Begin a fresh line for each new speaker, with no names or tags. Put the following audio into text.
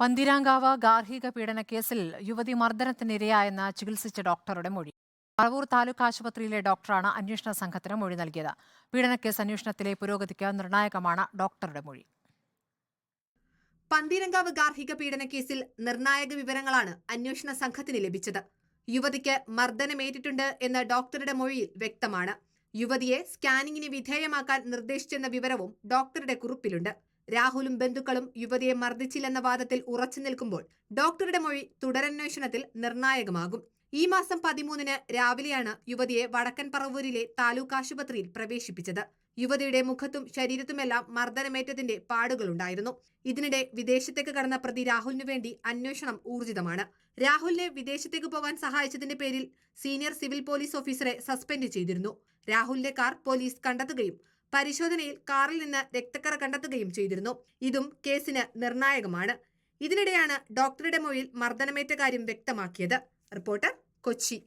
പന്തിരാങ്കാവ് ഗാർഹിക പീഡന കേസിൽ യുവതി മർദ്ദനത്തിനിരയായെന്ന് ചികിത്സിച്ച ഡോക്ടറുടെ മൊഴി. പറവൂർ താലൂക്ക് ആശുപത്രിയിലെ ഡോക്ടറാണ് അന്വേഷണ സംഘത്തിന് മൊഴി നൽകിയത്. പീഡനക്കേസ് അന്വേഷണത്തിലെ പുരോഗതിക്ക് നിർണായകമാണ് ഡോക്ടറുടെ മൊഴി.
പന്തീരങ്കാവ് ഗാർഹിക പീഡന കേസിൽ നിർണായക വിവരങ്ങളാണ് അന്വേഷണ സംഘത്തിന് ലഭിച്ചത്. യുവതിക്ക് മർദ്ദനമേറ്റിട്ടുണ്ട് എന്ന് ഡോക്ടറുടെ മൊഴിയിൽ വ്യക്തമാണ്. യുവതിയെ സ്കാനിങ്ങിന് വിധേയമാക്കാൻ നിർദ്ദേശിച്ചെന്ന വിവരവും ഡോക്ടറുടെ കുറിപ്പിലുണ്ട്. രാഹുലും ബന്ധുക്കളും യുവതിയെ മർദ്ദിച്ചില്ലെന്ന വാദത്തിൽ ഉറച്ചു നിൽക്കുമ്പോൾ ഡോക്ടറുടെ മൊഴി തുടരന്വേഷണത്തിൽ നിർണായകമാകും. ഈ മാസം പതിമൂന്നിന് രാവിലെയാണ് യുവതിയെ വടക്കൻ പറവൂരിലെ താലൂക്ക് ആശുപത്രിയിൽ പ്രവേശിപ്പിച്ചത്. യുവതിയുടെ മുഖത്തും ശരീരത്തുമെല്ലാം മർദ്ദനമേറ്റതിന്റെ പാടുകളുണ്ടായിരുന്നു. ഇതിനിടെ വിദേശത്തേക്ക് കടന്ന പ്രതി രാഹുലിനു വേണ്ടി അന്വേഷണം ഊർജിതമാണ്. രാഹുലിനെ വിദേശത്തേക്ക് പോകാൻ സഹായിച്ചതിന്റെ പേരിൽ സീനിയർ സിവിൽ പോലീസ് ഓഫീസറെ സസ്പെൻഡ് ചെയ്തിരുന്നു. രാഹുലിന്റെ കാർ പോലീസ് കണ്ടെത്തുകയും പരിശോധനയിൽ കാറിൽ നിന്ന് രക്തക്കറ കണ്ടെത്തുകയും ചെയ്തിരുന്നു. ഇതും കേസിന് നിർണായകമാണ്. ഇതിനിടെയാണ് ഡോക്ടറുടെ മൊഴിയിൽ മർദ്ദനമേറ്റ കാര്യം വ്യക്തമാക്കിയത്. റിപ്പോർട്ടർ കൊച്ചി.